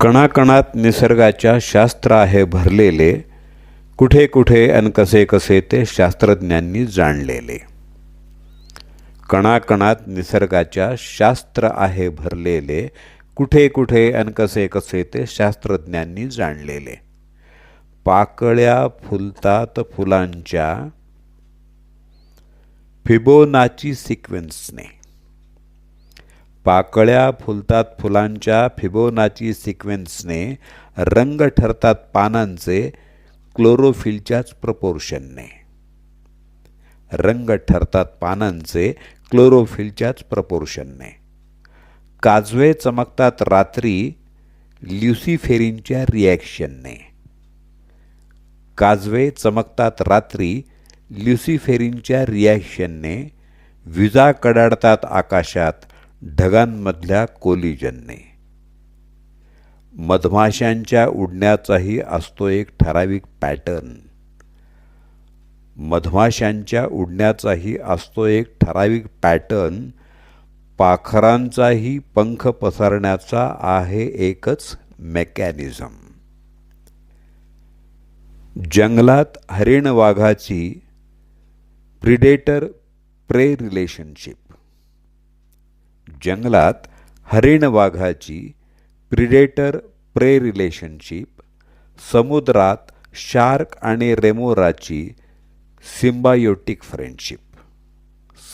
कणाकणात निसर्गाच्या शास्त्र आहे भरलेले कुठे कुठे आणि कसे कसे ते शास्त्रज्ञांनी जाणलेले. कणाकणात निसर्गाच्या शास्त्र आहे भरलेले कुठे कुठे आणि कसे कसे ते शास्त्रज्ञांनी जाणलेले. पाकळ्या फुलतात फुलांच्या फिबोनाची सिक्वेन्सने. पाकळ्या फुलतात फुलांच्या फिबोनाची सिक्वेन्सने रंग ठरतात पानांचे क्लोरोफिलच्याच प्रपोर्शनने. रंग ठरतात पानांचे क्लोरोफिलच्याच प्रपोर्शनने. काजवे चमकतात रात्री ल्युसिफेरिनच्या रिॲक्शनने. काजवे चमकतात रात्री ल्युसिफेरिनच्या रिॲक्शनने. विजा कडाडतात आकाशात ढगांमधल्या कोलिजनने. मधमाशांच्या उडण्याचाही असतो एक ठराविक पॅटर्न. मधमाशांच्या उडण्याचाही असतो एक ठराविक पॅटर्न. पाखरांचाही पंख पसरण्याचा आहे एकच मेकॅनिझम. जंगलात हरिण वाघाची प्रिडेटर प्रे रिलेशनशिप. जंगलात हरिण वाघाची प्रिडेटर प्रे रिलेशनशिप समुद्रात शार्क आणि रेमोराची सिम्बायोटिक फ्रेंडशिप.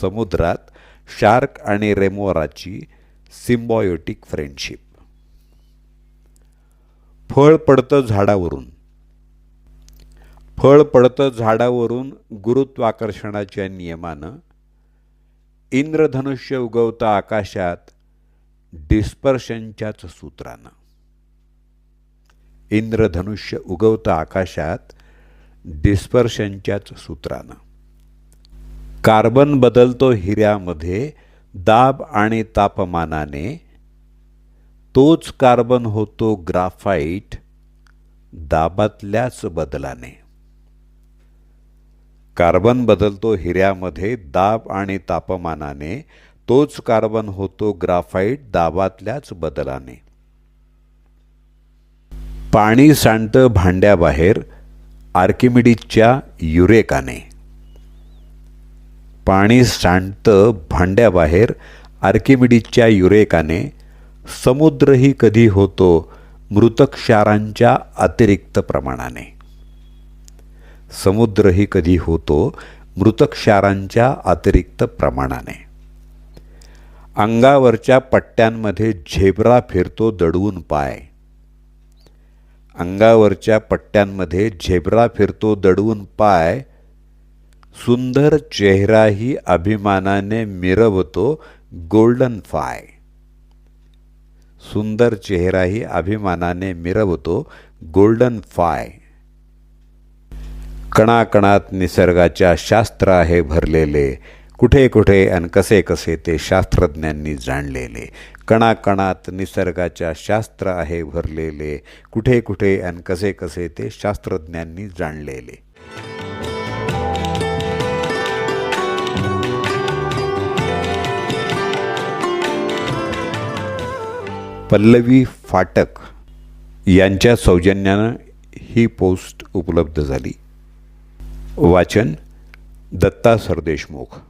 समुद्रात शार्क आणि रेमोराची सिम्बायोटिक फ्रेंडशिप. फळ पडतं झाडावरून. फळ पडतं झाडावरून गुरुत्वाकर्षणाच्या नियमानं इंद्रधनुष्य उगवता आकाशात डिस्पर्शनच्याच सूत्रानं. इंद्रधनुष्य उगवता आकाशात डिस्पर्शनच्याच सूत्रानं. कार्बन बदलतो हिऱ्यामध्ये दाब आणि तापमानाने. तोच कार्बन होतो ग्राफाईट दाबातल्याच बदलाने. कार्बन बदलतो हिऱ्यामध्ये दाब आणि तापमानाने तोच कार्बन होतो ग्राफाईट दाबातल्याच बदलाने. पाणी सांडतं भांड्याबाहेर आर्किमिडीजच्या युरेकाने. पाणी सांडतं भांड्याबाहेर आर्किमिडीजच्या युरेकाने. समुद्रही कधी होतो मृतक्षारांच्या अतिरिक्त प्रमाणाने. समुद्रही कधी होतो मृतक्षारांच्या अतिरिक्त प्रमाणाने. अंगावरच्या पट्ट्यांमध्ये झेब्रा फिरतो दडवून पाय. अंगावरच्या पट्ट्यांमध्ये झेब्रा फिरतो दडवून पाय. सुंदर चेहराही अभिमानाने मिरवतो गोल्डन फाय. सुंदर चेहराही अभिमानाने मिरवतो गोल्डन फाय. कणाकणात निसर्गाच्या शास्त्र आहे भरलेले. कुठे कुठे आणि कसे कसे ते शास्त्रज्ञांनी जाणलेले. कणाकणात निसर्गाच्या शास्त्र आहे भरलेले. कुठे कुठे आणि कसे कसे ते शास्त्रज्ञांनी जाणलेले. पल्लवी फाटक यांच्या सौजन्यानं ही पोस्ट उपलब्ध झाली. वाचन दत्ता सरदेशमुख.